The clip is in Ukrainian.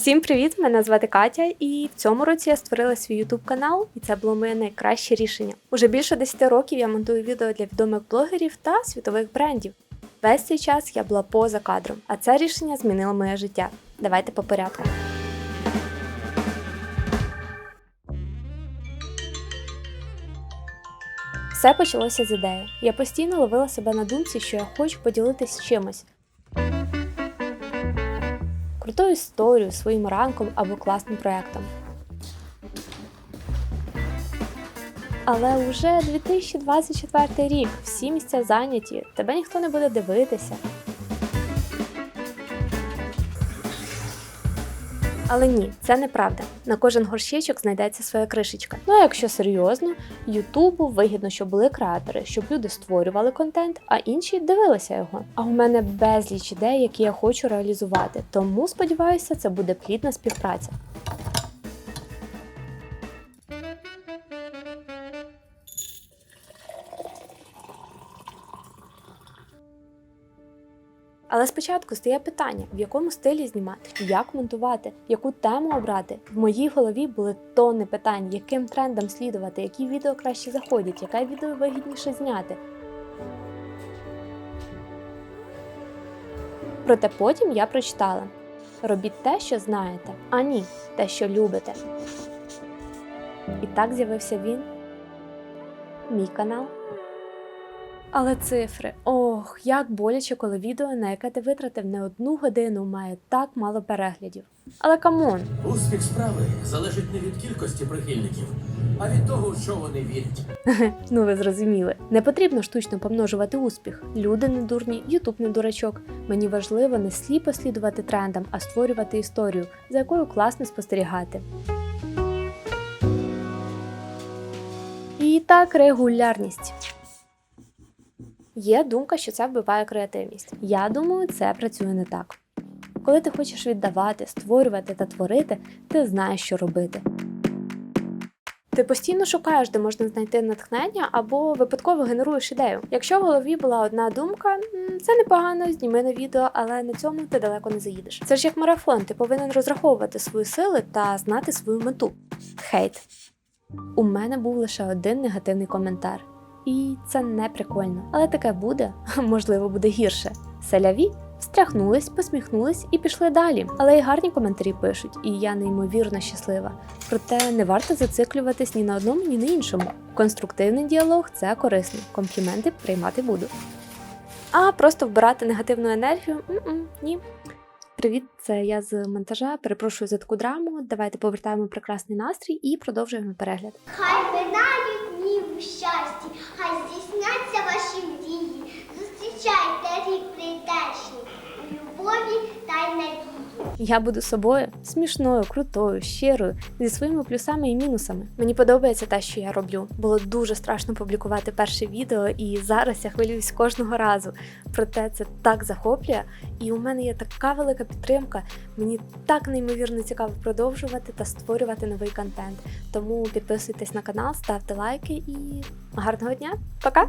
Всім привіт! Мене звати Катя, і в цьому році я створила свій YouTube канал, і це було моє найкраще рішення. Уже більше 10 років я монтую відео для відомих блогерів та світових брендів. Весь цей час я була поза кадром, а це рішення змінило моє життя. Давайте по порядку. Все почалося з ідеї. Я постійно ловила себе на думці, що я хочу поділитись чимось. Крутою історією, своїм ранком або класним проєктом. Але уже 2024 рік, всі місця зайняті, тебе ніхто не буде дивитися. Але ні, це неправда. На кожен горщичок знайдеться своя кришечка. Ну а якщо серйозно, Ютубу вигідно, щоб були креатори, щоб люди створювали контент, а інші дивилися його. А у мене безліч ідей, які я хочу реалізувати. Тому сподіваюся, це буде плідна співпраця. Але спочатку стає питання, в якому стилі знімати, як монтувати, яку тему обрати. В моїй голові були тонни питань, яким трендам слідувати, які відео краще заходять, яке відео вигідніше зняти. Проте потім я прочитала: робіть те, що знаєте, а ні, те, що любите. І так з'явився він, мій канал. Але цифри, ох, як боляче, коли відео, на яке ти витратив не одну годину, має так мало переглядів. Але камон, Успіх справи залежить не від кількості прихильників, а від того, що вони вірять. ну ви зрозуміли. Не потрібно штучно помножувати успіх. Люди не дурні, Ютуб не дурачок. Мені важливо не сліпо слідувати трендам, а створювати історію, за якою класно спостерігати. І так, регулярність. Є думка, що це вбиває креативність. Я думаю, це працює не так. Коли ти хочеш віддавати, створювати та творити, ти знаєш, що робити. Ти постійно шукаєш, де можна знайти натхнення або випадково генеруєш ідею. Якщо в голові була одна думка, це непогано, зніми на відео, але на цьому ти далеко не заїдеш. Це ж як марафон, ти повинен розраховувати свої сили та знати свою мету. Хейт. У мене був лише один негативний коментар. І це не прикольно. Але таке буде, можливо, буде гірше. Селяві встряхнулись, посміхнулись і пішли далі. Але й гарні коментарі пишуть, і я неймовірно щаслива. Проте не варто зациклюватись ні на одному, ні на іншому. Конструктивний діалог це корисно. Компліменти приймати буду. А просто вбирати негативну енергію м-м, ні. Привіт, це я з монтажа. Перепрошую за таку драму. Давайте повертаємо прекрасний настрій і продовжуємо перегляд. Хай минають дні в щасті, Зустрічайте рік прийдешній у любові та й надії. Я буду собою смішною, крутою, щирою, зі своїми плюсами і мінусами. Мені подобається те, що я роблю. Було дуже страшно публікувати перше відео, і зараз я хвилююсь кожного разу. Проте це так захоплює, і у мене є така велика підтримка. Мені так неймовірно цікаво продовжувати та створювати новий контент. Тому підписуйтесь на канал, ставте лайки і гарного дня. Пока!